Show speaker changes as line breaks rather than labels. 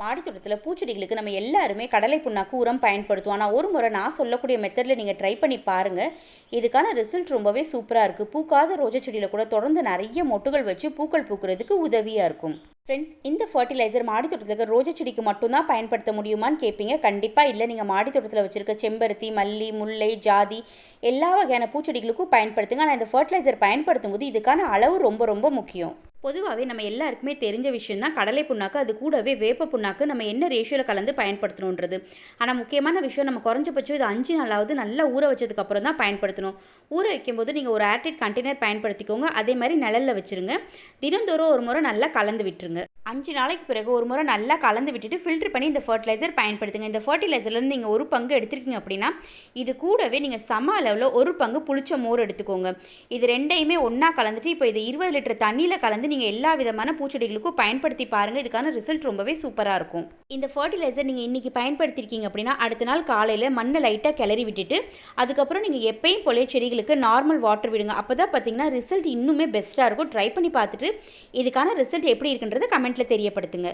மாடித்தோட்டத்தில் பூச்செடிகளுக்கு நம்ம எல்லாருமே கடலை புண்ணாக்கு உரம் பயன்படுத்துவோம். ஆனால் ஒரு முறை நான் சொல்லக்கூடிய மெத்தடில் நீங்கள் ட்ரை பண்ணி பாருங்கள் இதுக்கான ரிசல்ட் ரொம்பவே சூப்பராக இருக்குது பூக்காத ரோஜா செடியில் கூட தொடர்ந்து நிறைய மொட்டுகள் வச்சு பூக்கள் பூக்கிறதுக்கு உதவியாக இருக்கும். ஃப்ரெண்ட்ஸ் இந்த ஃபர்டிலைசர் மாடித்தோட்டத்தில் இருக்க ரோஜா செடிக்கு மட்டும்தான் பயன்படுத்த முடியுமான்னு கேட்பீங்க கண்டிப்பாக இல்லை. நீங்கள் மாடித்தோட்டத்தில் வச்சுருக்க செம்பருத்தி மல்லி முல்லை ஜாதி எல்லா வகையான பூச்செடிகளுக்கும் பயன்படுத்துங்க. ஆனால் இந்த ஃபர்டிலைசர் பயன்படுத்தும் போது இதுக்கான அளவு ரொம்ப ரொம்ப முக்கியம். பொதுவாகவே நம்ம எல்லாருக்குமே தெரிஞ்ச விஷயம் தான் கடலை புண்ணாக்கு அது கூடவே வேப்ப புண்ணாக்கு நம்ம என்ன ரேஷியோவில் கலந்து பயன்படுத்தணுன்றது ஆனால் முக்கியமான விஷயம் நம்ம குறைஞ்சபட்சம் இது அஞ்சு நாளாவது நல்லா ஊற வச்சதுக்கப்புறம் தான் பயன்படுத்தணும். ஊற வைக்கும்போது நீங்கள் ஒரு ஏர்டைட் கண்டெய்னர் பயன்படுத்திக்கோங்க. அதே மாதிரி நிழலில் வச்சுருங்க. தினந்தோறும் ஒரு முறை நல்லா கலந்து விட்டுருங்க. அஞ்சு நாளைக்கு பிறகு ஒரு முறை நல்லா கலந்து விட்டுட்டு ஃபில்டர் பண்ணி இந்த ஃபர்டிலைசர் பயன்படுத்துங்க. இந்த ஃபர்டிலைசர்லேருந்து நீங்கள் ஒரு பங்கு எடுத்திருக்கீங்க அப்படின்னா இது கூடவே நீங்கள் சம அளவில் ஒரு பங்கு புளிச்ச மோர் எடுத்துக்கோங்க. இது ரெண்டையுமே ஒன்றா கலந்துட்டு இப்போ இது இருபது லிட்டர் தண்ணியில் கலந்து நீங்கள் எல்லா விதமான பூச்செடிகளுக்கும் பயன்படுத்தி பாருங்கள் இதுக்கான ரிசல்ட் ரொம்பவே சூப்பராக இருக்கும். இந்த ஃபர்டிலைசர் நீங்கள் இன்றைக்கி பயன்படுத்திருக்கீங்க அப்படின்னா அடுத்த நாள் காலையில் மண்ணை லைட்டாக கிளறி விட்டுட்டு அதுக்கப்புறம் நீங்கள் எப்பயும் போலே செடிகளுக்கு நார்மல் வாட்டர் விடுங்க. அப்போ தான் பார்த்தீங்கன்னா ரிசல்ட் இன்னுமே பெஸ்ட்டாக இருக்கும். ட்ரை பண்ணி பார்த்துட்டு இதுக்கான ரிசல்ட் எப்படி இருக்குன்றதை கமெண்ட்டில் தெரியப்படுத்துங்க.